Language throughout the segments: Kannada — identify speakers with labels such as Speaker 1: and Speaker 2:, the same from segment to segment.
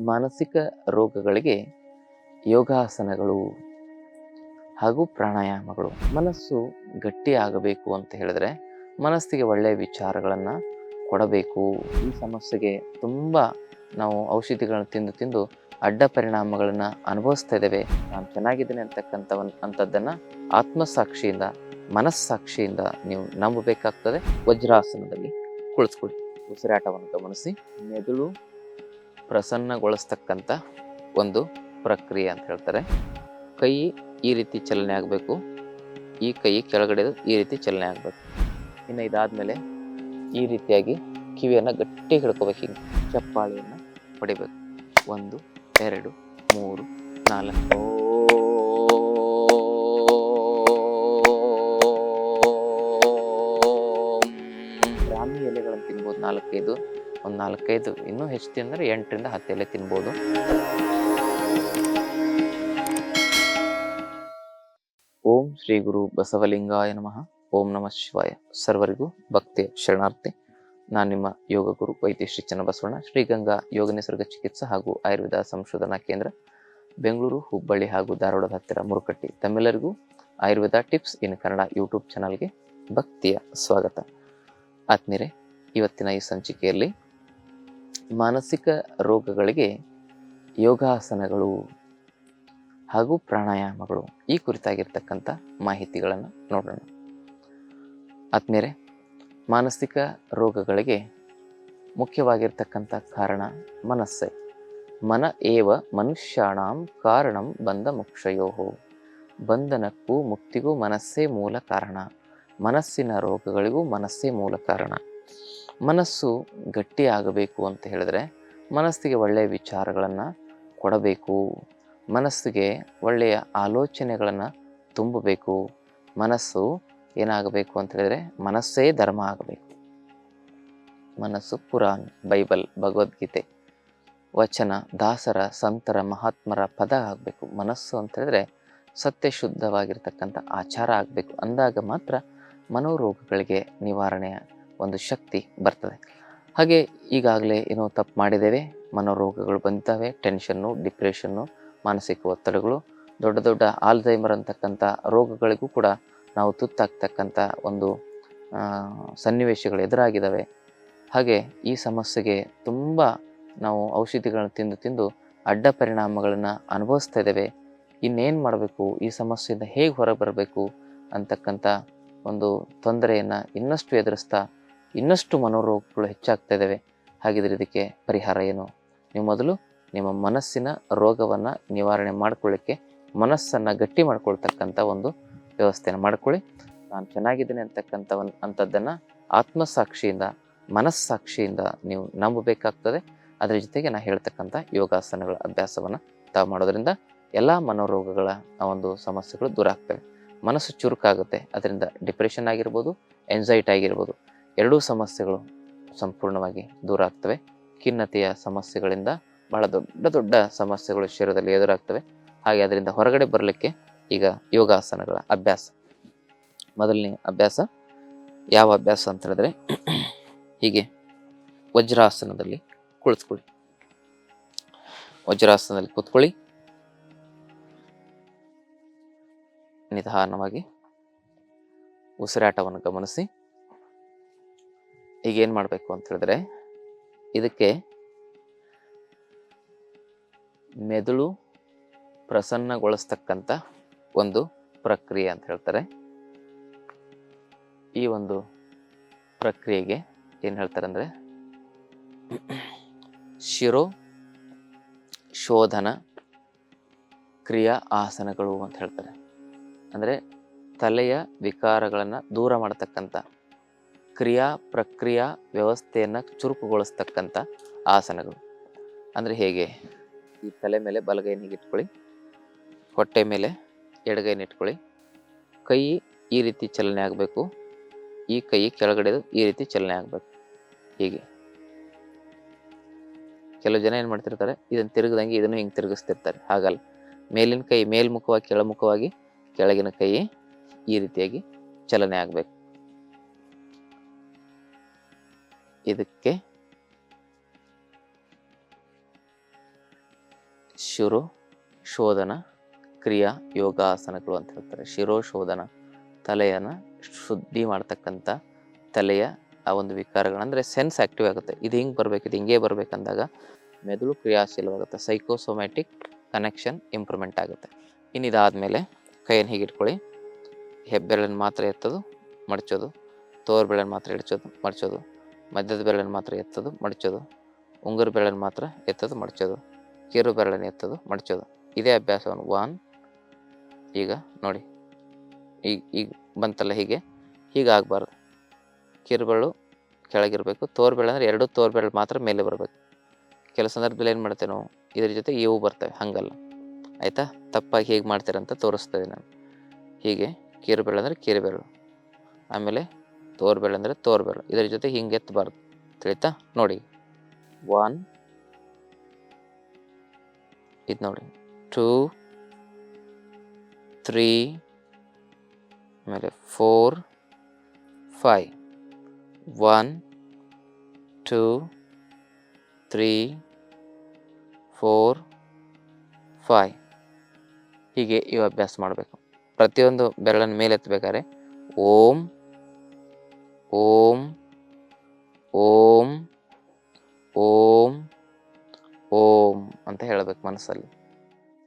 Speaker 1: ಮಾನಸಿಕ ರೋಗಗಳಿಗೆ ಯೋಗಾಸನಗಳು ಹಾಗೂ ಪ್ರಾಣಾಯಾಮಗಳು. ಮನಸ್ಸು ಗಟ್ಟಿ ಆಗಬೇಕು ಅಂತ ಹೇಳಿದ್ರೆ ಮನಸ್ಸಿಗೆ ಒಳ್ಳೆಯ ವಿಚಾರಗಳನ್ನು ಕೊಡಬೇಕು. ಈ ಸಮಸ್ಯೆಗೆ ತುಂಬ ನಾವು ಔಷಧಿಗಳನ್ನು ತಿಂದು ತಿಂದು ಅಡ್ಡ ಪರಿಣಾಮಗಳನ್ನು ಅನುಭವಿಸ್ತಾ ಇದ್ದೇವೆ. ನಾನು ಚೆನ್ನಾಗಿದ್ದೇನೆ ಅಂತಕ್ಕಂಥವನ್ ಅಂಥದ್ದನ್ನು ಆತ್ಮಸಾಕ್ಷಿಯಿಂದ, ಮನಸ್ಸಾಕ್ಷಿಯಿಂದ ನೀವು ನಂಬಬೇಕಾಗ್ತದೆ. ವಜ್ರಾಸನದಲ್ಲಿ ಕುಳಿತುಕೊಳ್ಳಿ ಉಸಿರಾಟವನ್ನು ಗಮನಿಸಿ. ಮೆದುಳು ಪ್ರಸನ್ನಗೊಳಿಸ್ತಕ್ಕಂಥ ಒಂದು ಪ್ರಕ್ರಿಯೆ ಅಂತ ಹೇಳ್ತಾರೆ. ಕೈ ಈ ರೀತಿ ಚಲನೆ ಆಗಬೇಕು. ಈ ಕೈ ಕೆಳಗಡೆ ಈ ರೀತಿ ಚಲನೆ ಆಗಬೇಕು. ಇನ್ನು ಇದಾದಮೇಲೆ ಈ ರೀತಿಯಾಗಿ ಕಿವಿಯನ್ನು ಗಟ್ಟಿ ಹಿಡ್ಕೋಬೇಕು. ಹಿಂಗೆ ಚಪ್ಪಾಳಿಯನ್ನು ಹೊಡಿಬೇಕು. ಒಂದು, ಎರಡು, ಮೂರು, ನಾಲ್ಕು. ರಾಮಿ ಎಲೆಗಳನ್ನು ತಿನ್ಬೋದು. ನಾಲ್ಕೈದು. ಒಂದು ನಾಲ್ಕೈದು, ಇನ್ನೂ ಹೆಚ್ಚು ತಿಂದರೆ ಎಂಟರಿಂದ ಹತ್ತು ಎಲೆ ತಿನ್ಬೋದು. ಓಂ ಶ್ರೀ ಗುರು ಬಸವಲಿಂಗಾಯ ನಮಃ. ಓಂ ನಮಃ ಶಿವಾಯ. ಸರ್ವರಿಗೂ ಭಕ್ತಿ, ಶರಣಾರ್ಥಿ. ನಾನು ನಿಮ್ಮ ಯೋಗ ಗುರು ವೈದ್ಯ ಶ್ರೀ ಚನ್ನಬಸವಣ್ಣ ಶ್ರೀಗಂಗಾ ಯೋಗ ನಿಸರ್ಗ ಚಿಕಿತ್ಸಾ ಹಾಗೂ ಆಯುರ್ವೇದ ಸಂಶೋಧನಾ ಕೇಂದ್ರ, ಬೆಂಗಳೂರು, ಹುಬ್ಬಳ್ಳಿ ಹಾಗೂ ಧಾರವಾಡದ ಹತ್ತಿರ ಮುರುಕಟ್ಟಿ. ತಮ್ಮೆಲ್ಲರಿಗೂ Ayurveda tips in Kannada YouTube ಚಾನಲ್ಗೆ ಭಕ್ತಿಯ ಸ್ವಾಗತ. ಆತ್ಮೀರೆ, ಇವತ್ತಿನ ಈ ಸಂಚಿಕೆಯಲ್ಲಿ ಮಾನಸಿಕ ರೋಗಗಳಿಗೆ ಯೋಗಾಸನಗಳು ಹಾಗೂ ಪ್ರಾಣಾಯಾಮಗಳು ಈ ಕುರಿತಾಗಿರ್ತಕ್ಕಂಥ ಮಾಹಿತಿಗಳನ್ನು ನೋಡೋಣ. ಆತ್ಮೀಯರೇ, ಮಾನಸಿಕ ರೋಗಗಳಿಗೆ ಮುಖ್ಯವಾಗಿರ್ತಕ್ಕಂಥ ಕಾರಣ ಮನಸ್ಸೇ. ಮನ ಏವ ಮನುಷ್ಯಾಣಾಂ ಕಾರಣಂ ಬಂಧ ಮುಕ್ಷಯೋ ಬಂಧನಕ್ಕೂ ಮುಕ್ತಿಗೂ ಮನಸ್ಸೇ ಮೂಲ ಕಾರಣ. ಮನಸ್ಸಿನ ರೋಗಗಳಿಗೂ ಮನಸ್ಸೇ ಮೂಲ ಕಾರಣ. ಮನಸ್ಸು ಗಟ್ಟಿ ಆಗಬೇಕು ಅಂತ ಹೇಳಿದ್ರೆ ಮನಸ್ಸಿಗೆ ಒಳ್ಳೆಯ ವಿಚಾರಗಳನ್ನು ಕೊಡಬೇಕು. ಮನಸ್ಸಿಗೆ ಒಳ್ಳೆಯ ಆಲೋಚನೆಗಳನ್ನು ತುಂಬಬೇಕು. ಮನಸ್ಸು ಏನಾಗಬೇಕು ಅಂತ ಹೇಳಿದ್ರೆ ಮನಸ್ಸೇ ಧರ್ಮ ಆಗಬೇಕು. ಮನಸ್ಸು ಪುರಾಣ, ಬೈಬಲ್, ಭಗವದ್ಗೀತೆ, ವಚನ, ದಾಸರ, ಸಂತರ, ಮಹಾತ್ಮರ ಪದ ಆಗಬೇಕು. ಮನಸ್ಸು ಅಂತ ಹೇಳಿದ್ರೆ ಸತ್ಯ ಶುದ್ಧವಾಗಿರ್ತಕ್ಕಂಥ ಆಚಾರ ಆಗಬೇಕು. ಅಂದಾಗ ಮಾತ್ರ ಮನೋರೋಗಗಳಿಗೆ ನಿವಾರಣೆಯ ಒಂದು ಶಕ್ತಿ ಬರ್ತದೆ. ಹಾಗೆ ಈಗಾಗಲೇ ಏನೋ ತಪ್ಪು ಮಾಡಿದ್ದೇವೆ. ಮನೋರೋಗಗಳು ಬಂದಿದ್ದಾವೆ ಟೆನ್ಷನ್ನು ಡಿಪ್ರೆಷನ್ನು ಮಾನಸಿಕ ಒತ್ತಡಗಳು, ದೊಡ್ಡ ದೊಡ್ಡ ಆಲ್ಝೈಮರ್ ಅಂತಕ್ಕಂಥ ರೋಗಗಳಿಗೂ ಕೂಡ ನಾವು ತುತ್ತಾಗ್ತಕ್ಕಂಥ ಒಂದು ಸನ್ನಿವೇಶಗಳು ಎದುರಾಗಿದ್ದಾವೆ. ಹಾಗೆ ಈ ಸಮಸ್ಯೆಗೆ ತುಂಬ ನಾವು ಔಷಧಿಗಳನ್ನು ತಿಂದು ತಿಂದು ಅಡ್ಡ ಪರಿಣಾಮಗಳನ್ನು ಅನುಭವಿಸ್ತಾ ಇದ್ದೇವೆ. ಇನ್ನೇನು ಮಾಡಬೇಕು? ಈ ಸಮಸ್ಯೆಯಿಂದ ಹೇಗೆ ಹೊರಗೆ ಬರಬೇಕು? ಅಂತಕ್ಕಂಥ ಒಂದು ತೊಂದರೆಯನ್ನು ಇನ್ನಷ್ಟು ಎದುರಿಸ್ತಾ ಇನ್ನಷ್ಟು ಮನೋರೋಗಗಳು ಹೆಚ್ಚಾಗ್ತಾ ಇದ್ದಾವೆ ಹಾಗಿದ್ರೆ ಇದಕ್ಕೆ ಪರಿಹಾರ ಏನು? ನೀವು ಮೊದಲು ನಿಮ್ಮ ಮನಸ್ಸಿನ ರೋಗವನ್ನು ನಿವಾರಣೆ ಮಾಡ್ಕೊಳ್ಳಿಕ್ಕೆ ಮನಸ್ಸನ್ನು ಗಟ್ಟಿ ಮಾಡ್ಕೊಳ್ತಕ್ಕಂಥ ಒಂದು ವ್ಯವಸ್ಥೆನ ಮಾಡ್ಕೊಳ್ಳಿ. ನಾನು ಚೆನ್ನಾಗಿದ್ದೇನೆ ಒಂದು ಅಂಥದ್ದನ್ನು ಆತ್ಮಸಾಕ್ಷಿಯಿಂದ, ಮನಸ್ಸಾಕ್ಷಿಯಿಂದ ನೀವು ನಂಬಬೇಕಾಗ್ತದೆ. ಅದರ ಜೊತೆಗೆ ನಾನು ಹೇಳ್ತಕ್ಕಂಥ ಯೋಗಾಸನಗಳ ಅಭ್ಯಾಸವನ್ನು ತಾವು ಮಾಡೋದರಿಂದ ಎಲ್ಲ ಮನೋರೋಗಗಳ ಒಂದು ಸಮಸ್ಯೆಗಳು ದೂರ ಆಗ್ತವೆ. ಮನಸ್ಸು ಚುರುಕಾಗುತ್ತೆ. ಅದರಿಂದ ಡಿಪ್ರೆಷನ್ ಆಗಿರ್ಬೋದು ಎಂಜೈಟಿ ಆಗಿರ್ಬೋದು ಎರಡೂ ಸಮಸ್ಯೆಗಳು ಸಂಪೂರ್ಣವಾಗಿ ದೂರ ಆಗ್ತವೆ. ಖಿನ್ನತೆಯ ಸಮಸ್ಯೆಗಳಿಂದ ಬಹಳ ದೊಡ್ಡ ದೊಡ್ಡ ಸಮಸ್ಯೆಗಳು ಶರೀರದಲ್ಲಿ ಎದುರಾಗ್ತವೆ. ಹಾಗೆ ಅದರಿಂದ ಹೊರಗಡೆ ಬರಲಿಕ್ಕೆ ಈಗ ಯೋಗಾಸನಗಳ ಅಭ್ಯಾಸ. ಮೊದಲನೇ ಅಭ್ಯಾಸ, ಯಾವ ಅಭ್ಯಾಸ ಅಂತ ಹೇಳಿದ್ರೆ, ಹೀಗೆ ವಜ್ರಾಸನದಲ್ಲಿ ಕುಳಿತುಕೊಳ್ಳಿ. ವಜ್ರಾಸನದಲ್ಲಿ ಕೂತ್ಕೊಳ್ಳಿ. ನಿಧಾನವಾಗಿ ಉಸಿರಾಟವನ್ನು ಗಮನಿಸಿ. ಈಗ ಏನು ಮಾಡಬೇಕು ಅಂತ ಹೇಳಿದ್ರೆ, ಇದಕ್ಕೆ ಮೆದುಳು ಪ್ರಸನ್ನಗೊಳಿಸ್ತಕ್ಕಂಥ ಒಂದು ಪ್ರಕ್ರಿಯೆ ಅಂತ ಹೇಳ್ತಾರೆ. ಈ ಒಂದು ಪ್ರಕ್ರಿಯೆಗೆ ಏನು ಹೇಳ್ತಾರೆ ಅಂದರೆ, ಶಿರೋ ಶೋಧನ ಕ್ರಿಯಾ ಆಸನಗಳು ಅಂತ ಹೇಳ್ತಾರೆ. ಅಂದರೆ ತಲೆಯ ವಿಕಾರಗಳನ್ನು ದೂರ ಮಾಡತಕ್ಕಂಥ ಕ್ರಿಯಾ ಪ್ರಕ್ರಿಯಾ ವ್ಯವಸ್ಥೆಯನ್ನು ಚುರುಕುಗೊಳಿಸ್ತಕ್ಕಂಥ ಆಸನಗಳು. ಅಂದರೆ ಹೇಗೆ? ಈ ತಲೆ ಮೇಲೆ ಬಲಗೈನ ಇಟ್ಕೊಳ್ಳಿ. ಹೊಟ್ಟೆ ಮೇಲೆ ಎಡಗೈನ ಇಟ್ಕೊಳ್ಳಿ. ಕೈ ಈ ರೀತಿ ಚಲನೆ ಆಗಬೇಕು. ಈ ಕೈ ಕೆಳಗಡೆದು ಈ ರೀತಿ ಚಲನೆ ಆಗಬೇಕು. ಹೀಗೆ. ಕೆಲವು ಜನ ಏನು ಮಾಡ್ತಿರ್ತಾರೆ? ಇದನ್ನು ತಿರುಗದಂಗೆ ಇದನ್ನು ಹಿಂಗೆ ತಿರುಗಿಸ್ತಿರ್ತಾರೆ. ಹಾಗಲ್ಲ. ಮೇಲಿನ ಕೈ ಮೇಲ್ಮುಖವಾಗಿ ಕೆಳಮುಖವಾಗಿ ಕೆಳಗಿನ ಕೈ ಈ ರೀತಿಯಾಗಿ ಚಲನೆ ಆಗಬೇಕು. ಇದಕ್ಕೆ ಶಿರೋ ಶೋಧನ ಕ್ರಿಯಾ ಯೋಗಾಸನಗಳು ಅಂತ ಹೇಳ್ತಾರೆ. ಶಿರೋಶೋಧನ ತಲೆಯನ್ನು ಶುದ್ಧಿ ಮಾಡ್ತಕ್ಕಂಥ ತಲೆಯ ಆ ಒಂದು ವಿಕಾರಗಳು ಅಂದರೆ ಸೆನ್ಸ್ ಆ್ಯಕ್ಟಿವ್ ಆಗುತ್ತೆ. ಇದು ಹಿಂಗೆ ಬರಬೇಕು? ಇದು ಹಿಂಗೆ ಬರಬೇಕಂದಾಗ ಮೆದುಳು ಕ್ರಿಯಾಶೀಲವಾಗುತ್ತೆ. ಸೈಕೋಸೊಮ್ಯಾಟಿಕ್ ಕನೆಕ್ಷನ್ ಇಂಪ್ರೂವ್ಮೆಂಟ್ ಆಗುತ್ತೆ. ಇನ್ನು ಇದಾದಮೇಲೆ ಕೈಯನ್ನು ಹೀಗೆ ಇಟ್ಕೊಳ್ಳಿ. ಹೆಬ್ಬೆರಳನ್ನು ಮಾತ್ರ ಎತ್ತೋದು, ಮಡಚೋದು ತೋರ್ ಬೆರಳನ್ನು ಮಾತ್ರ ಇಡ್ಚೋದು ಮಡಚೋದು. ಮಧ್ಯದ ಬೆರಳನ್ನು ಮಾತ್ರ ಎತ್ತೋದು, ಮಡಚೋದು. ಉಂಗುರ ಬೆರಳನ್ನು ಮಾತ್ರ ಎತ್ತೋದು, ಮಡಚೋದು. ಕಿರು ಬೆರಳನ್ನು ಎತ್ತೋದು, ಮಡಚೋದು. ಇದೇ ಅಭ್ಯಾಸವನ್ನು ಒನ್, ಈಗ ನೋಡಿ. ಈಗ ಈಗ ಬಂತಲ್ಲ ಹೀಗೆ. ಹೀಗೆ ಆಗಬಾರ್ದು. ಕಿರುಬೆರಳು ಕೆಳಗಿರಬೇಕು. ತೋರ್ಬೆರಳು ಅಂದರೆ ಎರಡು ತೋರ್ಬೆರಳು ಮಾತ್ರ ಮೇಲೆ ಬರಬೇಕು. ಕೆಲವು ಸಂದರ್ಭದಲ್ಲಿ ಏನು ಮಾಡ್ತೇವೆ ನಾವು? ಇದ್ರ ಜೊತೆ ಇವು ಬರ್ತವೆ, ಹಂಗಲ್ಲ. ಆಯಿತಾ? ತಪ್ಪಾಗಿ ಹೇಗೆ ಮಾಡ್ತೀರಂತ ತೋರಿಸ್ತಾ ನಾನು. ಹೀಗೆ ಕಿರುಬೆರಳು ಅಂದರೆ ಕಿರುಬೆರಳು ಆಮೇಲೆ ತೋರ್ಬೆರಳು ಅಂದರೆ ತೋರ್ಬೆರಳು ಇದರ ಜೊತೆ ಹಿಂಗೆ ಎತ್ತಬಾರ್ದು ತಿಳಿತಾ? ನೋಡಿ. ಒನ್ ಇದು ನೋಡಿ. ಟೂ ತ್ರೀ ಆಮೇಲೆ four five one two three four five ಹೀಗೆ ಇವು ಅಭ್ಯಾಸ ಮಾಡಬೇಕು. ಪ್ರತಿಯೊಂದು ಬೆರಳನ್ನು ಮೇಲೆ ಎತ್ತಬೇಕಾದ್ರೆ ಓಂ ಓಂ ಓಂ ಓಂ ಓಂ ಅಂತ ಹೇಳಬೇಕು ಮನಸ್ಸಲ್ಲಿ.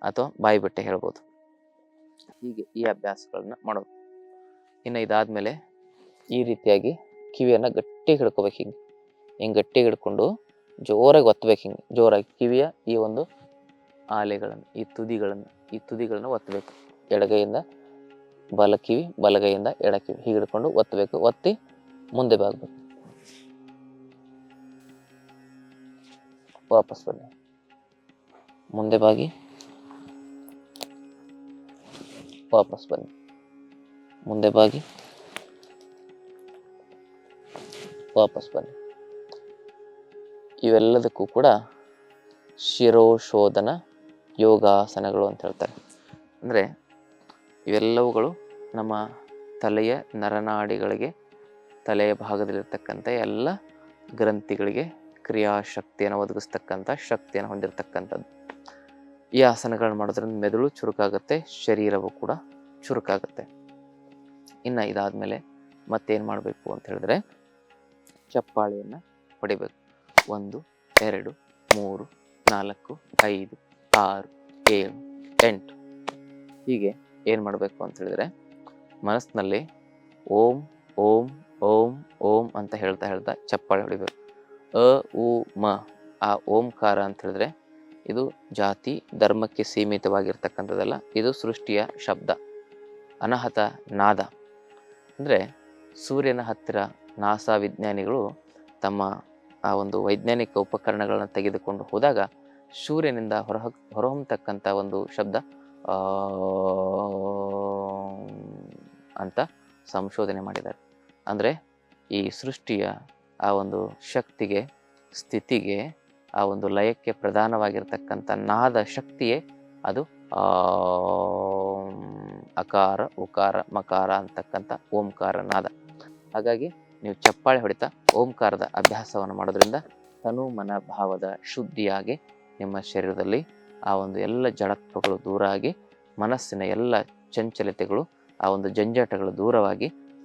Speaker 1: ಅಥವಾ ಬಾಯಿ ಬಿಟ್ಟೆ ಹೇಳ್ಬೋದು. ಹೀಗೆ ಈ ಅಭ್ಯಾಸಗಳನ್ನ ಮಾಡೋದು. ಇನ್ನು ಇದಾದ್ಮೇಲೆ ಈ ರೀತಿಯಾಗಿ ಕಿವಿಯನ್ನು ಗಟ್ಟಿ ಹಿಡ್ಕೋಬೇಕು ಹಿಂಗೆ. ಹಿಂಗೆ ಗಟ್ಟಿ ಹಿಡ್ಕೊಂಡು ಜೋರಾಗಿ ಒತ್ತಬೇಕು ಹಿಂಗೆ. ಜೋರಾಗಿ ಕಿವಿಯ ಈ ಒಂದು ಆಲೆಗಳನ್ನು, ಈ ತುದಿಗಳನ್ನು ಈ ತುದಿಗಳನ್ನು ಒತ್ತಬೇಕು ಎಡಗೈಯಿಂದ ಬಲ ಕಿವಿ, ಬಲಗೈಯಿಂದ ಎಡ ಕಿವಿ. ಹೀಗೆ ಹಿಡ್ಕೊಂಡು ಒತ್ತಬೇಕು ಒತ್ತಿ ಮುಂದೆ ಬಾಗಬೇಕು ವಾಪಸ್ ಬನ್ನಿ. ಮುಂದೆ ಬಾಗಿ. ವಾಪಸ್ ಬನ್ನಿ. ಮುಂದೆ ಬಾಗಿ. ವಾಪಸ್ ಬನ್ನಿ. ಇವೆಲ್ಲದಕ್ಕೂ ಕೂಡ ಶಿರೋಶೋಧನ ಯೋಗಾಸನಗಳು ಅಂತ ಹೇಳ್ತಾರೆ. ಅಂದರೆ ಇವೆಲ್ಲವುಗಳು ನಮ್ಮ ತಲೆಯ ನರನಾಡಿಗಳಿಗೆ ತಲೆಯ ಭಾಗದಲ್ಲಿರ್ತಕ್ಕಂಥ ಎಲ್ಲ ಗ್ರಂಥಿಗಳಿಗೆ ಕ್ರಿಯಾಶಕ್ತಿಯನ್ನು ಒದಗಿಸ್ತಕ್ಕಂಥ ಶಕ್ತಿಯನ್ನು ಹೊಂದಿರತಕ್ಕಂಥದ್ದು. ಈ ಆಸನಗಳನ್ನು ಮಾಡೋದ್ರಿಂದ ಮೆದುಳು ಚುರುಕಾಗುತ್ತೆ, ಶರೀರವು ಕೂಡ ಚುರುಕಾಗುತ್ತೆ. ಇನ್ನು ಇದಾದಮೇಲೆ ಮತ್ತೇನು ಮಾಡಬೇಕು ಅಂತ ಹೇಳಿದ್ರೆ ಚಪ್ಪಾಳೆಯನ್ನು ಹೊಡಿಬೇಕು. ಒಂದು, ಎರಡು, ಮೂರು, ನಾಲ್ಕು, ಐದು, ಆರು, ಏಳು, ಎಂಟು. ಹೀಗೆ ಏನು ಮಾಡಬೇಕು ಅಂತ ಹೇಳಿದ್ರೆ ಮನಸ್ಸಿನಲ್ಲಿ ಓಂ ಓಂ ಓಂ ಓಂ ಅಂತ ಹೇಳ್ತಾ ಹೇಳ್ತಾ ಚಪ್ಪಾಳೆ ಹೊಡಿಬೇಕು. ಅ, ಉ, ಮ, ಆ ಓಂಕಾರ ಅಂತ ಹೇಳಿದ್ರೆ ಇದು ಜಾತಿ ಧರ್ಮಕ್ಕೆ ಸೀಮಿತವಾಗಿರ್ತಕ್ಕಂಥದ್ದಲ್ಲ, ಇದು ಸೃಷ್ಟಿಯ ಶಬ್ದ, ಅನಾಹತ ನಾದ. ಅಂದರೆ ಸೂರ್ಯನ ಹತ್ತಿರ ನಾಸಾ ವಿಜ್ಞಾನಿಗಳು ತಮ್ಮ ಆ ಒಂದು ವೈಜ್ಞಾನಿಕ ಉಪಕರಣಗಳನ್ನು ತೆಗೆದುಕೊಂಡು ಹೋದಾಗ ಸೂರ್ಯನಿಂದ ಹೊರ ಹೊರಹೊಮ್ಮತಕ್ಕಂಥ ಒಂದು ಶಬ್ದ ಅಂತ ಸಂಶೋಧನೆ ಮಾಡಿದ್ದಾರೆ. ಅಂದರೆ ಈ ಸೃಷ್ಟಿಯ ಆ ಒಂದು ಶಕ್ತಿಗೆ, ಸ್ಥಿತಿಗೆ, ಆ ಒಂದು ಲಯಕ್ಕೆ ಪ್ರಧಾನವಾಗಿರ್ತಕ್ಕಂಥ ನಾದ ಶಕ್ತಿಯೇ ಅದು ಅಕಾರ, ಉಕಾರ, ಮಕಾರ ಅಂತಕ್ಕಂಥ ಓಂಕಾರ ನಾದ. ಹಾಗಾಗಿ ನೀವು ಚಪ್ಪಾಳೆ ಹೊಡಿತಾ ಓಂಕಾರದ ಅಭ್ಯಾಸವನ್ನು ಮಾಡೋದ್ರಿಂದ ತನು ಮನ ಭಾವದ ಶುದ್ಧಿಯಾಗಿ ನಿಮ್ಮ ಶರೀರದಲ್ಲಿ ಆ ಒಂದು ಎಲ್ಲ ಜಡತ್ವಗಳು ದೂರ ಆಗಿ, ಮನಸ್ಸಿನ ಎಲ್ಲ ಚಂಚಲತೆಗಳು, ಆ ಒಂದು ಜಂಜಾಟಗಳು ದೂರವಾಗಿ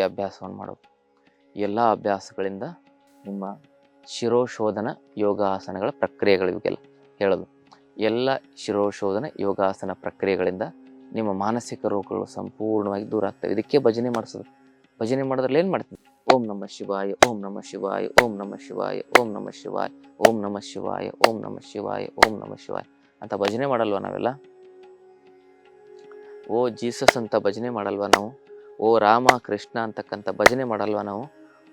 Speaker 1: ಈ ಅಭ್ಯಾಸವನ್ನು ಮಾಡೋದು. ಎಲ್ಲ ಅಭ್ಯಾಸಗಳಿಂದ ನಿಮ್ಮ ಶಿರೋಶೋಧನ ಯೋಗಾಸನಗಳ ಪ್ರಕ್ರಿಯೆಗಳು ಇವೆಲ್ಲ ಹೇಳೋದು. ಎಲ್ಲ ಶಿರೋಶೋಧನ ಯೋಗಾಸನ ಪ್ರಕ್ರಿಯೆಗಳಿಂದ ನಿಮ್ಮ ಮಾನಸಿಕ ರೋಗಗಳು ಸಂಪೂರ್ಣವಾಗಿ ದೂರ ಆಗ್ತವೆ. ಇದಕ್ಕೆ ಭಜನೆ ಮಾಡಿಸೋದು. ಭಜನೆ ಮಾಡೋದ್ರಲ್ಲಿ ಏನು ಮಾಡ್ತೀವಿ ಓಂ ನಮ ಶಿವಾಯ, ಓಂ ನಮ ಶಿವಾಯ, ಓಂ ನಮ ಶಿವಾಯ, ಓಂ ನಮ ಶಿವಾಯ, ಓಂ ನಮ ಶಿವಾಯ, ಓಂ ನಮ ಶಿವಾಯ, ಓಂ ನಮ ಶಿವಾಯ ಅಂತ ಭಜನೆ ಮಾಡಲ್ವಾ ನಾವೆಲ್ಲ? ಓ ಜೀಸಸ್ ಅಂತ ಭಜನೆ ಮಾಡಲ್ವಾ ನಾವು? ಓ ರಾಮ ಕೃಷ್ಣ ಅಂತಕ್ಕಂಥ ಭಜನೆ ಮಾಡಲ್ವಾ ನಾವು?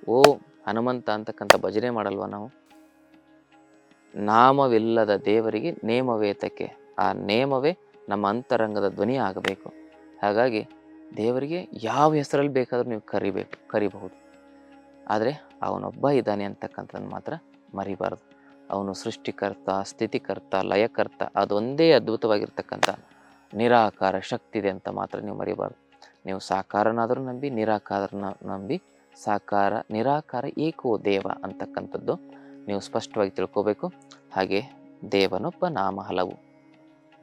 Speaker 1: ಓ ಹನುಮಂತ ಅಂತಕ್ಕಂಥ ಭಜನೆ ಮಾಡಲ್ವ ನಾವು? ನಾಮವಿಲ್ಲದ ದೇವರಿಗೆ ನೇಮವೇತಕ್ಕೆ ಆ ನೇಮವೇ ನಮ್ಮ ಅಂತರಂಗದ ಧ್ವನಿ ಆಗಬೇಕು. ಹಾಗಾಗಿ ದೇವರಿಗೆ ಯಾವ ಹೆಸರಲ್ಲಿ ಬೇಕಾದರೂ ನೀವು ಕರಿಬೇಕು, ಕರಿಬಹುದು. ಆದರೆ ಅವನೊಬ್ಬ ಇದ್ದಾನೆ ಅಂತಕ್ಕಂಥದ್ದು ಮಾತ್ರ ಮರಿಬಾರದು. ಅವನು ಸೃಷ್ಟಿಕರ್ತ, ಸ್ಥಿತಿಕರ್ತ, ಲಯಕರ್ತ, ಅದೊಂದೇ ಅದ್ಭುತವಾಗಿರ್ತಕ್ಕಂಥ ನಿರಾಕಾರ ಶಕ್ತಿ ಇದೆ ಅಂತ ಮಾತ್ರ ನೀವು ಮರಿಬಾರ್ದು. ನೀವು ಸಾಕಾರನಾದರೂ ನಂಬಿ ನಿರಾಕಾರನ ನಂಬಿ, ಸಾಕಾರ, ನಿರಾಕಾರ ಏಕೋ ದೇವ ಅಂತಕ್ಕಂಥದ್ದು ನೀವು ಸ್ಪಷ್ಟವಾಗಿ ತಿಳ್ಕೋಬೇಕು. ಹಾಗೆ ದೇವನೊಬ್ಬ ನಾಮ ಹಲವು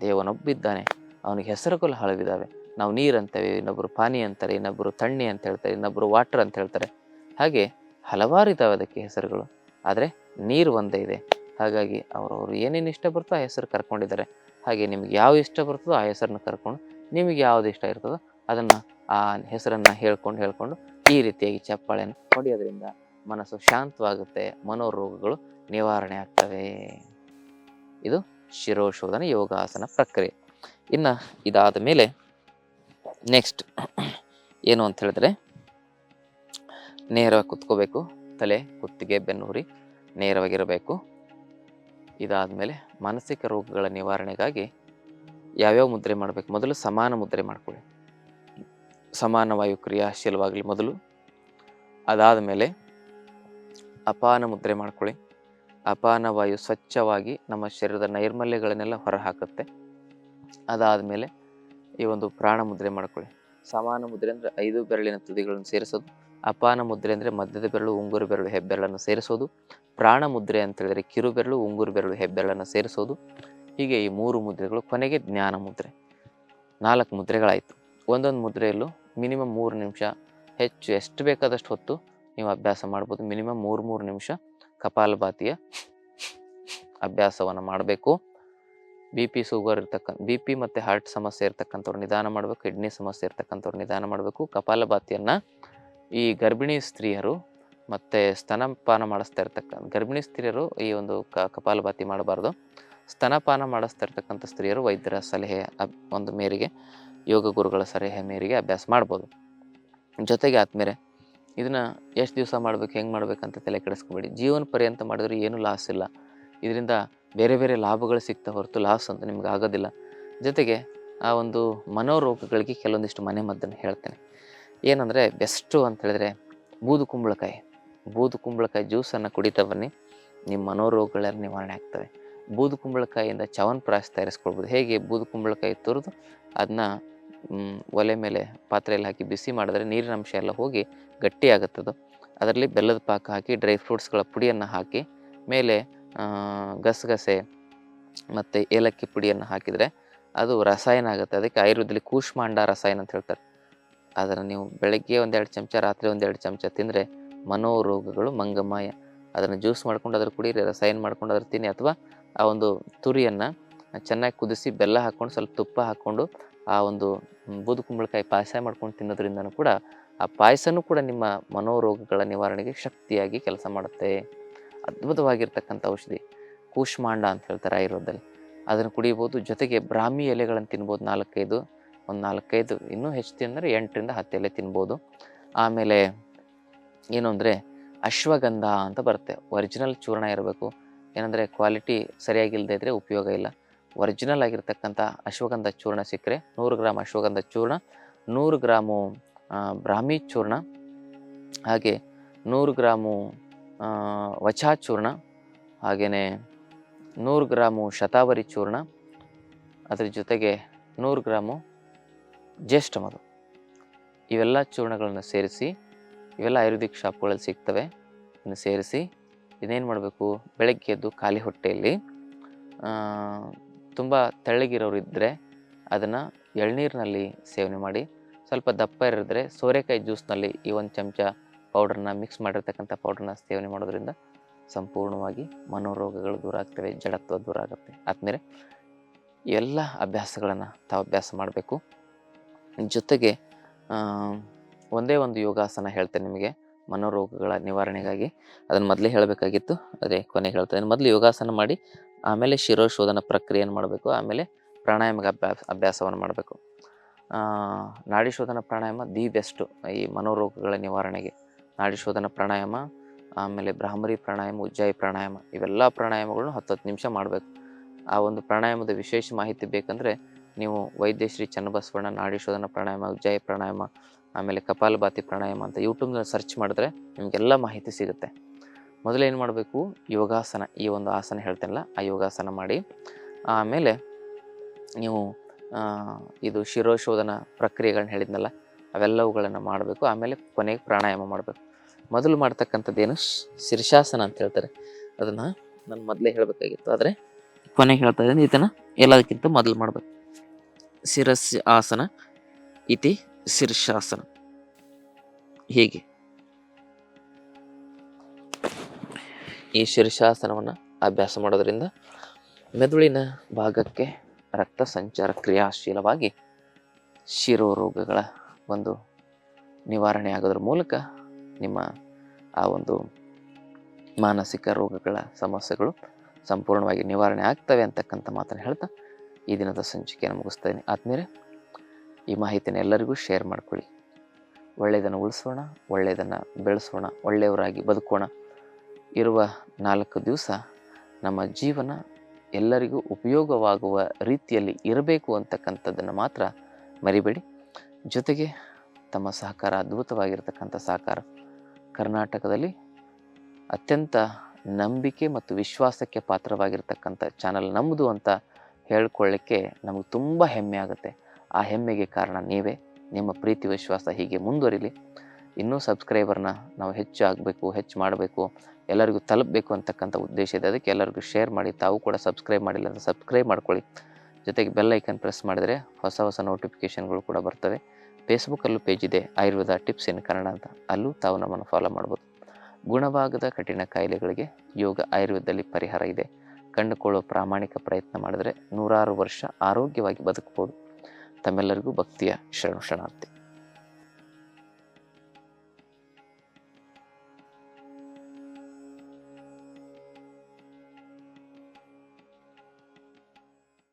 Speaker 1: ದೇವನೊಬ್ಬಿದ್ದಾನೆ. ಅವನಿಗೆ ಹೆಸರುಗಳು ಹಲವಿದ್ದಾವೆ ನಾವು ನೀರು ಅಂತೇವೆ ಇನ್ನೊಬ್ಬರು ಪಾನಿ ಅಂತಾರೆ ಇನ್ನೊಬ್ಬರು ತಣ್ಣಿ ಅಂತ ಹೇಳ್ತಾರೆ ಇನ್ನೊಬ್ಬರು ವಾಟರ್ ಅಂತ ಹೇಳ್ತಾರೆ. ಹಾಗೆ ಹಲವಾರು ಇದ್ದಾವೆ ಅದಕ್ಕೆ ಹೆಸರುಗಳು. ಆದರೆ ನೀರು ಒಂದೇ ಇದೆ. ಹಾಗಾಗಿ ಅವರವರು ಏನೇನು ಇಷ್ಟ ಬರ್ತೋ ಆ ಹೆಸರು ಕರ್ಕೊಂಡಿದ್ದಾರೆ. ಹಾಗೆ ನಿಮ್ಗೆ ಯಾವ ಇಷ್ಟ ಬರ್ತದೋ ಆ ಹೆಸರನ್ನು ಕರ್ಕೊಂಡು ನಿಮಗೆ ಯಾವ್ದು ಇಷ್ಟ ಇರ್ತದೋ ಅದನ್ನು ಆ ಹೆಸರನ್ನು ಹೇಳ್ಕೊಂಡು ಹೇಳ್ಕೊಂಡು ಈ ರೀತಿಯಾಗಿ ಚಪ್ಪಾಳೆಯನ್ನು ಹೊಡೆಯೋದ್ರಿಂದ ಮನಸ್ಸು ಶಾಂತವಾಗುತ್ತೆ, ಮನೋರೋಗಗಳು ನಿವಾರಣೆ ಆಗ್ತವೆ. ಇದು ಶಿರೋಶೋಧನ ಯೋಗಾಸನ ಪ್ರಕ್ರಿಯೆ. ಇನ್ನು ಇದಾದ ಮೇಲೆ ನೆಕ್ಸ್ಟ್ ಏನು ಅಂತ ಹೇಳಿದ್ರೆ, ನೇರವಾಗಿ ಕುತ್ಕೋಬೇಕು, ತಲೆ, ಕುತ್ತಿಗೆ, ಬೆನ್ನುರಿ ನೇರವಾಗಿರಬೇಕು. ಇದಾದಮೇಲೆ ಮಾನಸಿಕ ರೋಗಗಳ ನಿವಾರಣೆಗಾಗಿ ಯಾವ್ಯಾವ ಮುದ್ರೆ ಮಾಡಬೇಕು? ಮೊದಲು ಸಮಾನ ಮುದ್ರೆ ಮಾಡ್ಕೊಳ್ಳಿ. ಸಮಾನ ವಾಯು ಕ್ರಿಯಾಶೀಲವಾಗಲಿ ಮೊದಲು. ಅದಾದ ಮೇಲೆ ಅಪಾನ ಮುದ್ರೆ ಮಾಡ್ಕೊಳ್ಳಿ. ಅಪಾನ ವಾಯು ಸ್ವಚ್ಛವಾಗಿ ನಮ್ಮ ಶರೀರದ ನೈರ್ಮಲ್ಯಗಳನ್ನೆಲ್ಲ ಹೊರಹಾಕುತ್ತೆ. ಅದಾದ ಮೇಲೆ ಈ ಒಂದು ಪ್ರಾಣ ಮುದ್ರೆ ಮಾಡ್ಕೊಳ್ಳಿ. ಸಮಾನ ಮುದ್ರೆ ಅಂದರೆ ಐದು ಬೆರಳಿನ ತುದಿಗಳನ್ನು ಸೇರಿಸೋದು. ಅಪಾನ ಮುದ್ರೆ ಅಂದರೆ ಮಧ್ಯದ ಬೆರಳು, ಉಂಗುರು ಬೆರಳು, ಹೆಬ್ಬೆರಳನ್ನು ಸೇರಿಸೋದು. ಪ್ರಾಣ ಮುದ್ರೆ ಅಂತ ಹೇಳಿದರೆ ಕಿರು ಬೆರಳು, ಉಂಗುರು ಬೆರಳು, ಹೆಬ್ಬೆರಳನ್ನು ಸೇರಿಸೋದು. ಹೀಗೆ ಈ ಮೂರು ಮುದ್ರೆಗಳು ಕೊನೆಗೆ ಜ್ಞಾನ ಮುದ್ರೆ. ನಾಲ್ಕು ಮುದ್ರೆಗಳಾಯಿತು. ಒಂದೊಂದು ಮುದ್ರೆಯಲ್ಲೂ ಮಿನಿಮಮ್ ಮೂರು ನಿಮಿಷ. ಹೆಚ್ಚು ಎಷ್ಟು ಬೇಕಾದಷ್ಟು ಹೊತ್ತು ನೀವು ಅಭ್ಯಾಸ ಮಾಡ್ಬೋದು. ಮಿನಿಮಮ್ ಮೂರು ಮೂರು ನಿಮಿಷ ಕಪಾಲಭಾತಿಯ ಅಭ್ಯಾಸವನ್ನು ಮಾಡಬೇಕು. ಬಿ ಪಿ ಶುಗರ್ ಇರ್ತಕ್ಕಂಥ ಬಿ ಪಿ ಮತ್ತು ಹಾರ್ಟ್ ಸಮಸ್ಯೆ ಇರ್ತಕ್ಕಂಥವ್ರು ನಿಧಾನ ಮಾಡಬೇಕು. ಕಿಡ್ನಿ ಸಮಸ್ಯೆ ಇರ್ತಕ್ಕಂಥವ್ರು ನಿಧಾನ ಮಾಡಬೇಕು. ಕಪಾಲಭಾತಿಯನ್ನು ಈ ಗರ್ಭಿಣಿ ಸ್ತ್ರೀಯರು ಮತ್ತು ಸ್ತನಪಾನ ಮಾಡಿಸ್ತಾ ಇರ್ತಕ್ಕ, ಗರ್ಭಿಣಿ ಸ್ತ್ರೀಯರು ಈ ಒಂದು ಕ, ಕಪಾಲಭಾತಿ ಮಾಡಬಾರ್ದು. ಸ್ತನಪಾನ ಮಾಡಿಸ್ತಾ ಇರ್ತಕ್ಕಂಥ ಸ್ತ್ರೀಯರು ವೈದ್ಯರ ಸಲಹೆ ಒಂದು ಮೇರೆಗೆ ಯೋಗ ಗುರುಗಳ ಸಲಹೆ ಮೇರೆಗೆ ಅಭ್ಯಾಸ ಮಾಡ್ಬೋದು. ಜೊತೆಗೆ ಆದ್ಮೇಲೆ ಇದನ್ನು ಎಷ್ಟು ದಿವಸ ಮಾಡ್ಬೇಕು, ಹೆಂಗೆ ಮಾಡ್ಬೇಕಂತ ತಲೆ ಕೆಡಿಸ್ಕೊಬೇಡಿ. ಜೀವನ ಪರ್ಯಂತ ಮಾಡಿದ್ರೆ ಏನೂ ಲಾಸ್ ಇಲ್ಲ. ಇದರಿಂದ ಬೇರೆ ಬೇರೆ ಲಾಭಗಳು ಸಿಗ್ತಾ ಹೊರತು ಲಾಸ್ ಅಂತ ನಿಮ್ಗೆ ಆಗೋದಿಲ್ಲ. ಜೊತೆಗೆ ಆ ಒಂದು ಮನೋರೋಗಗಳಿಗೆ ಕೆಲವೊಂದಿಷ್ಟು ಮನೆ ಮದ್ದನ್ನು ಹೇಳ್ತೇನೆ. ಏನಂದರೆ ಬೆಸ್ಟು ಅಂತ ಹೇಳಿದ್ರೆ ಬೂದು ಕುಂಬಳಕಾಯಿ. ಬೂದು ಕುಂಬಳಕಾಯಿ ಜ್ಯೂಸನ್ನು ಕುಡಿತಾ ಬನ್ನಿ. ನಿಮ್ಮ ಮನೋರೋಗಗಳ ನಿವಾರಣೆ ಆಗ್ತವೆ. ಬೂದು ಕುಂಬಳಕಾಯಿಯಿಂದ ಚ್ಯವನ್ಪ್ರಾಶ್ ತಯಾರಿಸ್ಕೊಳ್ಬೋದು. ಹೇಗೆ ಬೂದು ಕುಂಬಳಕಾಯಿ ತುರಿದು ಅದನ್ನ ಒಲೆ ಮೇಲೆ ಪಾತ್ರೆಯಲ್ಲಿ ಹಾಕಿ ಬಿಸಿ ಮಾಡಿದ್ರೆ ನೀರಿನ ಅಂಶ ಎಲ್ಲ ಹೋಗಿ ಗಟ್ಟಿ ಆಗುತ್ತದು ಅದರಲ್ಲಿ ಬೆಲ್ಲದ ಪಾಕ ಹಾಕಿ ಡ್ರೈ ಫ್ರೂಟ್ಸ್ಗಳ ಪುಡಿಯನ್ನು ಹಾಕಿ, ಮೇಲೆ ಗಸಗಸೆ ಮತ್ತು ಏಲಕ್ಕಿ ಪುಡಿಯನ್ನು ಹಾಕಿದರೆ ಅದು ರಸಾಯನ ಆಗುತ್ತೆ. ಅದಕ್ಕೆ ಆಯುರ್ವೇದದಲ್ಲಿ ಕೂಷ್ಮಾಂಡ ರಸಾಯನ ಅಂತ ಹೇಳ್ತಾರೆ. ಅದನ್ನು ನೀವು ಬೆಳಗ್ಗೆ ಒಂದೆರಡು ಚಮಚ, ರಾತ್ರಿ ಒಂದೆರಡು ಚಮಚ ತಿಂದರೆ ಮನೋರೋಗಗಳು ಮಂಗಮಾಯ. ಅದನ್ನು ಜ್ಯೂಸ್ ಮಾಡ್ಕೊಂಡು ಅದ್ರ ಕುಡೀರಿ ರಸಾಯನ ಮಾಡ್ಕೊಂಡು ಅದ್ರ ತಿನ್ನಿ. ಅಥವಾ ಆ ಒಂದು ತುರಿಯನ್ನು ಚೆನ್ನಾಗಿ ಕುದಿಸಿ ಬೆಲ್ಲ ಹಾಕ್ಕೊಂಡು, ಸ್ವಲ್ಪ ತುಪ್ಪ ಹಾಕ್ಕೊಂಡು ಆ ಒಂದು ಬೂದು ಕುಂಬಳಕಾಯಿ ಪಾಯಸ ಮಾಡ್ಕೊಂಡು ತಿನ್ನೋದ್ರಿಂದನೂ ಕೂಡ ಆ ಪಾಯಸನೂ ಕೂಡ ನಿಮ್ಮ ಮನೋರೋಗಗಳ ನಿವಾರಣೆಗೆ ಶಕ್ತಿಯಾಗಿ ಕೆಲಸ ಮಾಡುತ್ತೆ. ಅದ್ಭುತವಾಗಿರ್ತಕ್ಕಂಥ ಔಷಧಿ. ಕೂಷ್ಮಾಂಡ ಅಂತ ಹೇಳ್ತಾರೆ ಆಯುರ್ವೇದದಲ್ಲಿ. ಅದನ್ನು ಕುಡಿಬೋದು. ಜೊತೆಗೆ ಬ್ರಾಹ್ಮಿ ಎಲೆಗಳನ್ನು ತಿನ್ಬೋದು ನಾಲ್ಕೈದು, ಒಂದು ನಾಲ್ಕೈದು, ಇನ್ನೂ ಹೆಚ್ಚು ತಿಂದರೆ ಎಂಟರಿಂದ ಹತ್ತು ಎಲೆ ತಿನ್ಬೋದು. ಆಮೇಲೆ ಏನು ಅಂದರೆ ಅಶ್ವಗಂಧ ಅಂತ ಬರುತ್ತೆ. ಒರಿಜಿನಲ್ ಚೂರ್ಣ ಇರಬೇಕು. ಏನಂದರೆ ಕ್ವಾಲಿಟಿ ಸರಿಯಾಗಿಲ್ಲದೆ ಇದ್ದರೆ ಉಪಯೋಗ ಇಲ್ಲ. ಒರಿಜಿನಲ್ ಆಗಿರ್ತಕ್ಕಂಥ ಅಶ್ವಗಂಧ ಚೂರ್ಣ ಸಿಕ್ಕರೆ ನೂರು ಗ್ರಾಮ್ ಅಶ್ವಗಂಧ ಚೂರ್ಣ, ನೂರು ಗ್ರಾಮು ಬ್ರಾಹ್ಮಿ ಚೂರ್ಣ, ಹಾಗೆ ನೂರು ಗ್ರಾಮು ವಚಾ ಚೂರ್ಣ ಹಾಗೆಯೇ ನೂರು ಗ್ರಾಮು ಶತಾವರಿ ಚೂರ್ಣ, ಅದ್ರ ಜೊತೆಗೆ ನೂರು ಗ್ರಾಮು ಜ್ಯೇಷ್ಠ ಮಧು. ಇವೆಲ್ಲ ಚೂರ್ಣಗಳನ್ನು ಸೇರಿಸಿ, ಇವೆಲ್ಲ ಆಯುರ್ವೇದಿಕ್ ಶಾಪ್ಗಳಲ್ಲಿ ಸಿಗ್ತವೆ. ಇದನ್ನು ಸೇರಿಸಿ ಇದೇನು ಮಾಡಬೇಕು? ಬೆಳಗ್ಗೆ ಎದ್ದು ಖಾಲಿ ಹೊಟ್ಟೆಯಲ್ಲಿ ತುಂಬ ತೆಳ್ಳಗಿರೋರು ಇದ್ದರೆ ಅದನ್ನು ಎಳ್ನೀರಿನಲ್ಲಿ ಸೇವನೆ ಮಾಡಿ, ಸ್ವಲ್ಪ ದಪ್ಪ ಇರಿದ್ರೆ ಸೋರೆಕಾಯಿ ಜ್ಯೂಸ್ನಲ್ಲಿ ಈ ಒಂದು ಚಮಚ ಪೌಡ್ರನ್ನ ಮಿಕ್ಸ್ ಮಾಡಿರ್ತಕ್ಕಂಥ ಪೌಡ್ರನ್ನ ಸೇವನೆ ಮಾಡೋದ್ರಿಂದ ಸಂಪೂರ್ಣವಾಗಿ ಮನೋರೋಗಗಳು ದೂರ ಆಗ್ತವೆ, ಜಡತ್ವ ದೂರ ಆಗುತ್ತೆ. ಆದಮೇಲೆ ಎಲ್ಲ ಅಭ್ಯಾಸಗಳನ್ನು ತಾವು ಅಭ್ಯಾಸ ಮಾಡಬೇಕು. ಜೊತೆಗೆ ಒಂದೇ ಒಂದು ಯೋಗಾಸನ ಹೇಳ್ತೇನೆ ನಿಮಗೆ, ಮನೋರೋಗಗಳ ನಿವಾರಣೆಗಾಗಿ. ಅದನ್ನು ಮೊದಲೇ ಹೇಳಬೇಕಾಗಿತ್ತು, ಅದೇ ಕೊನೆಗೆ ಹೇಳ್ತೇನೆ. ಮೊದಲು ಯೋಗಾಸನ ಮಾಡಿ ಆಮೇಲೆ ಶಿರೋಶೋಧನ ಪ್ರಕ್ರಿಯೆಯನ್ನು ಮಾಡಬೇಕು? ಆಮೇಲೆ ಪ್ರಾಣಾಯಾಮಕ್ಕೆ ಅಭ್ಯಾಸ, ಅಭ್ಯಾಸವನ್ನು ಮಾಡಬೇಕು. ನಾಡಿ ಶೋಧನ ಪ್ರಾಣಾಯಾಮ ದಿ ಬೆಸ್ಟು ಈ ಮನೋರೋಗಗಳ ನಿವಾರಣೆಗೆ. ನಾಡಿ ಶೋಧನ ಪ್ರಾಣಾಯಾಮ, ಆಮೇಲೆ ಬ್ರಾಹ್ಮರಿ ಪ್ರಾಣಾಯಾಮ, ಉಜ್ಜಾಯಿ ಪ್ರಾಣಾಯಾಮ ಇವೆಲ್ಲ ಪ್ರಾಣಾಯಾಮಗಳನ್ನು ಹತ್ತು ಹತ್ತು ನಿಮಿಷ ಮಾಡಬೇಕು. ಆ ಒಂದು ಪ್ರಾಣಾಯಾಮದ ವಿಶೇಷ ಮಾಹಿತಿ ಬೇಕಂದರೆ ನೀವು ವೈದ್ಯಶ್ರೀ ಚನ್ನಬಸವಣ್ಣ ನಾಡಿ ಶೋಧನ ಪ್ರಾಣಾಯಾಮ, ಉಜ್ಜಾಯಿ ಪ್ರಾಣಾಯಾಮ, ಆಮೇಲೆ ಕಪಾಲಭಾತಿ ಪ್ರಾಣಾಯಾಮ ಅಂತ ಯೂಟ್ಯೂಬ್ನಲ್ಲಿ ಸರ್ಚ್ ಮಾಡಿದ್ರೆ ನಿಮಗೆಲ್ಲ ಮಾಹಿತಿ ಸಿಗುತ್ತೆ. ಮೊದಲು ಏನು ಮಾಡಬೇಕು? ಯೋಗಾಸನ, ಈ ಒಂದು ಆಸನ ಹೇಳ್ತೇನಲ್ಲ, ಆ ಯೋಗಾಸನ ಮಾಡಿ. ಆಮೇಲೆ ನೀವು ಇದು ಶಿರೋಶೋಧನ ಪ್ರಕ್ರಿಯೆಗಳನ್ನ ಹೇಳಿದ್ನಲ್ಲ, ಅವೆಲ್ಲವುಗಳನ್ನು ಮಾಡಬೇಕು. ಆಮೇಲೆ ಕೊನೆಗೆ ಪ್ರಾಣಾಯಾಮ ಮಾಡಬೇಕು. ಮೊದಲು ಮಾಡ್ತಕ್ಕಂಥದ್ದೇನು ಶೀರ್ಷಾಸನ ಅಂತ ಹೇಳ್ತಾರೆ. ಅದನ್ನು ನಾನು ಮೊದಲೇ ಹೇಳಬೇಕಾಗಿತ್ತು. ಆದರೆ ಕೊನೆಗೆ ಹೇಳ್ತಾ ಇದ್ದೀನಿ, ಇದನ್ನು ಎಲ್ಲದಕ್ಕಿಂತ ಮೊದಲು ಮಾಡಬೇಕು. ಶಿರಸ್ ಆಸನ ಇತಿ ಶೀರ್ಷಾಸನ. ಹೀಗೆ? ಈ ಶೀರ್ಷಾಸನವನ್ನು ಅಭ್ಯಾಸ ಮಾಡೋದರಿಂದ ಮೆದುಳಿನ ಭಾಗಕ್ಕೆ ರಕ್ತ ಸಂಚಾರ ಕ್ರಿಯಾಶೀಲವಾಗಿ ಶಿರೋರೋಗಗಳ ಒಂದು ನಿವಾರಣೆ ಆಗೋದ್ರ ಮೂಲಕ ನಿಮ್ಮ ಆ ಒಂದು ಮಾನಸಿಕ ರೋಗಗಳ ಸಮಸ್ಯೆಗಳು ಸಂಪೂರ್ಣವಾಗಿ ನಿವಾರಣೆ ಆಗ್ತವೆ ಅಂತಕ್ಕಂಥ ಮಾತನ್ನು ಹೇಳ್ತಾ ಈ ದಿನದ ಸಂಚಿಕೆಯನ್ನು ಮುಗಿಸ್ತೇನೆ. ಆದ್ಮೇಲೆ ಈ ಮಾಹಿತಿಯನ್ನು ಎಲ್ಲರಿಗೂ ಶೇರ್ ಮಾಡ್ಕೊಳ್ಳಿ. ಒಳ್ಳೆಯದನ್ನು ಉಳಿಸೋಣ, ಒಳ್ಳೆಯದನ್ನು ಬೆಳೆಸೋಣ, ಒಳ್ಳೆಯವರಾಗಿ ಬದುಕೋಣ. ಇರುವ ನಾಲ್ಕು ದಿವಸ ನಮ್ಮ ಜೀವನ ಎಲ್ಲರಿಗೂ ಉಪಯೋಗವಾಗುವ ರೀತಿಯಲ್ಲಿ ಇರಬೇಕು ಅಂತಕ್ಕಂಥದ್ದನ್ನು ಮಾತ್ರ ಮರಿಬೇಡಿ. ಜೊತೆಗೆ ತಮ್ಮ ಸಹಕಾರ ಅದ್ಭುತವಾಗಿರ್ತಕ್ಕಂಥ ಸಹಕಾರ ಕರ್ನಾಟಕದಲ್ಲಿ ಅತ್ಯಂತ ನಂಬಿಕೆ ಮತ್ತು ವಿಶ್ವಾಸಕ್ಕೆ ಪಾತ್ರವಾಗಿರ್ತಕ್ಕಂಥ ಚಾನಲ್ ನಮ್ಮದು ಅಂತ ಹೇಳ್ಕೊಳ್ಳಿಕ್ಕೆ ನಮಗೆ ತುಂಬ ಹೆಮ್ಮೆ ಆಗುತ್ತೆ. ಆ ಹೆಮ್ಮೆಗೆ ಕಾರಣ ನೀವೇ. ನಿಮ್ಮ ಪ್ರೀತಿ, ವಿಶ್ವಾಸ ಹೀಗೆ ಮುಂದುವರಿಲಿ. ಇನ್ನೂ ಸಬ್ಸ್ಕ್ರೈಬರ್ನ ನಾವು ಹೆಚ್ಚು ಆಗಬೇಕು, ಹೆಚ್ಚು ಮಾಡಬೇಕು, ಎಲ್ಲರಿಗೂ ತಲುಪಬೇಕು ಅಂತಕ್ಕಂಥ ಉದ್ದೇಶ ಇದೆ. ಅದಕ್ಕೆ ಎಲ್ಲರಿಗೂ ಶೇರ್ ಮಾಡಿ, ತಾವು ಕೂಡ ಸಬ್ಸ್ಕ್ರೈಬ್ ಮಾಡಿಲ್ಲ ಅಂದರೆ ಸಬ್ಸ್ಕ್ರೈಬ್ ಮಾಡ್ಕೊಳ್ಳಿ. ಜೊತೆಗೆ ಬೆಲ್ ಐಕನ್ ಪ್ರೆಸ್ ಮಾಡಿದರೆ ಹೊಸ ಹೊಸ ನೋಟಿಫಿಕೇಷನ್ಗಳು ಕೂಡ ಬರ್ತವೆ. ಫೇಸ್ಬುಕ್ಕಲ್ಲೂ ಪೇಜ್ ಇದೆ, ಆಯುರ್ವೇದ ಟಿಪ್ಸ್ ಇನ್ ಕನ್ನಡ ಅಂತ. ಅಲ್ಲೂ ತಾವು ನಮ್ಮನ್ನು ಫಾಲೋ ಮಾಡ್ಬೋದು. ಗುಣವಾಗದ ಕಠಿಣ ಕಾಯಿಲೆಗಳಿಗೆ ಯೋಗ ಆಯುರ್ವೇದದಲ್ಲಿ ಪರಿಹಾರ ಇದೆ. ಕಂಡುಕೊಳ್ಳೋ ಪ್ರಾಮಾಣಿಕ ಪ್ರಯತ್ನ ಮಾಡಿದರೆ ನೂರಾರು ವರ್ಷ ಆರೋಗ್ಯವಾಗಿ ಬದುಕಬಹುದು ತಮ್ಮೆಲ್ಲರಿಗೂ ಭಕ್ತಿಯ ಶರಣು ಶರಣಾರ್ಥಿ.